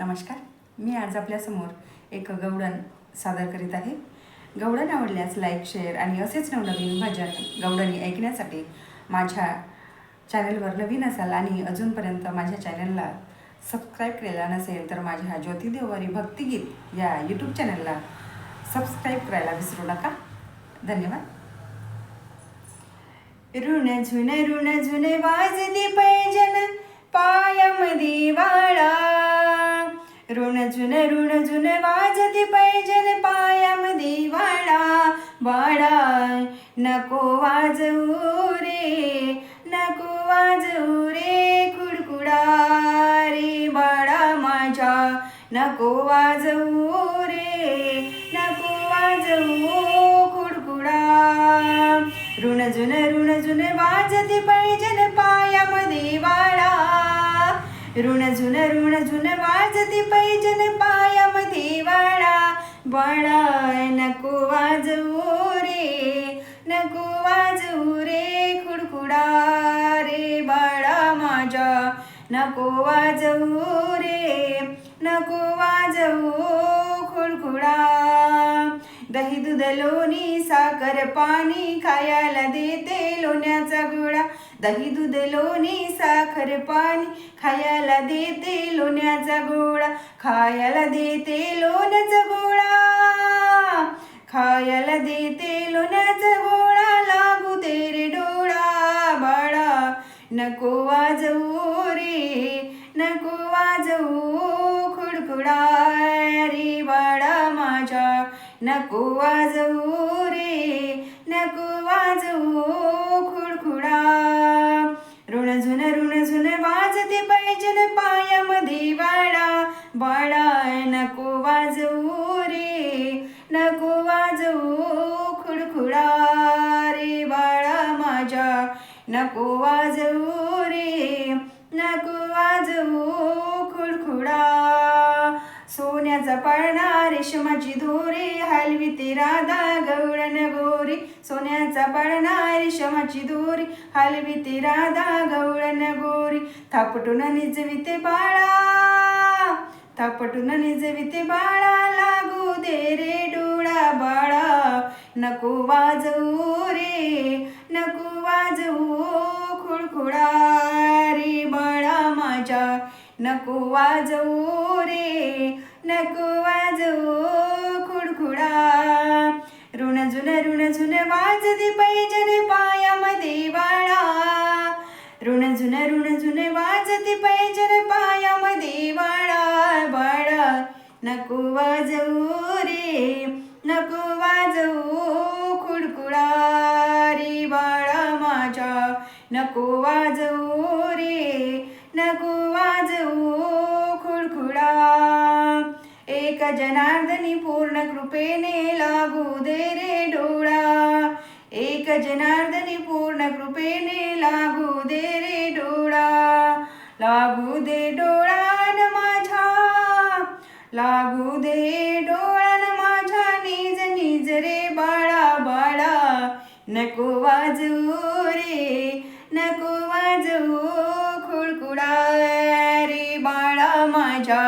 नमस्कार. मी आज आपल्यासमोर एक गवडण सादर करीत आहे. गवडण आवडल्यास लाईक शेअर आणि असेच नवनवीन भजन गवडणी ऐकण्यासाठी माझ्या चॅनलवर नवीन असाल आणि अजूनपर्यंत माझ्या चॅनलला सबस्क्राईब केलेला नसेल तर माझ्या ज्योतिदेवारी भक्तिगीत या यूट्यूब चॅनलला सबस्क्राईब करायला विसरू नका. धन्यवाद. ऋण झुन ऋण झुन वाजती पैजन पायामध्ये वाळा ऋण झुन ऋण झुन वाजती पैजन पायामध्ये वाळा वाडा नको वाजवू रे नको वाजवू रे कुडकुडा रे बाळा माझ्या नको वाजवू रे नको वाजवू कुडकुडा. ऋण जुन ऋण जुन वाजती पैजन पायामध्ये वाळा ऋण जुन ऋण जुन वाजती पैजन पायामध्ये वाळा वाळा नको वाजवू रे नको वाजवू रे खुडखुडा रे. बाळा माझ्या नको वाजवू रे नको वाजवू दूध लोणी साखर पाणी खायला देते लोण्याचा गोळा. दही दूध लोणी साखर पाणी खायला देते लोण्याचा गोळा. खायला देते लोण्याचा गोळा. खायला देते लोण्याचा गोळा. लागू दे रे डोळा बाळा. नको वाजवू रे नको वाजवू. खुडखुडा नको वाजवू रे नको वाजवू खुडखुडा. ऋण झुन ऋण झुन वाजते पैजन पायामध्ये वाडा बाळा नको वाजवू रे नको वाजवू खुडखुडा रे बाळा माझ्या. नको वाजवू रे नको वाजवू पळणा रेशमाची धोरे हलविते राधा गवळण गोरी. सोन्याचा पळणा रेशमाची धोरी हलविते राधा गवळण गोरी. थापटून निजविते बाळा थापटून निजविते बाळा लागू दे रे डोळा बाळा. नको वाजवू रे नको वाजवू खुळखुळा रे बाळा माझ्या. नको वाजवू रे नको वाजो खुडखुडा. ऋण झुन ऋण जुन वाजते पैजन पायामध्ये वाळा ऋण झुन ऋण जुन वाजते पैजन पायामध्ये वाळा बाळा नको वाजवू रे नको वाजवू खुडकुडा रे. बाळा माझ्या नको वाजवू रे नको जनार्दनी पूर्ण कृपेने लागू दे रे डोळा. एक जनार्दनी पूर्ण कृपेने लागू दे रे डोळा. लागू दे डोळान माझा लागू दे डोळान माझा निज निज रे बाळा बाळा. नको वाजवू रे नको वाजवू खुळकुडा माझ्या.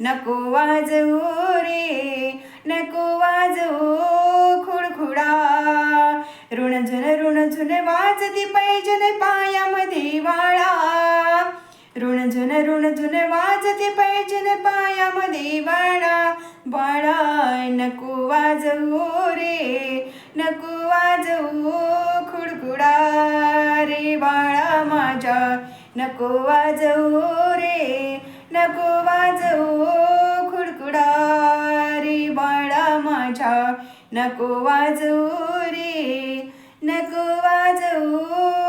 नको वाजवू रे नको वाजवू खुडखुडा. ऋण झुन ऋण झुन वाजती पैजन पायामध्ये वाळा ऋण झुन ऋण झुन वाजते पैजन पायामध्ये वाळा बाळा नको वाजवू रे नको वाजवू खुडखुडा. रे बाळा माझ्या नको वाजवू रे नको वाजवू खुडकुडारी बाळा माझ्या. नको वाजवू रे नको वाजवू.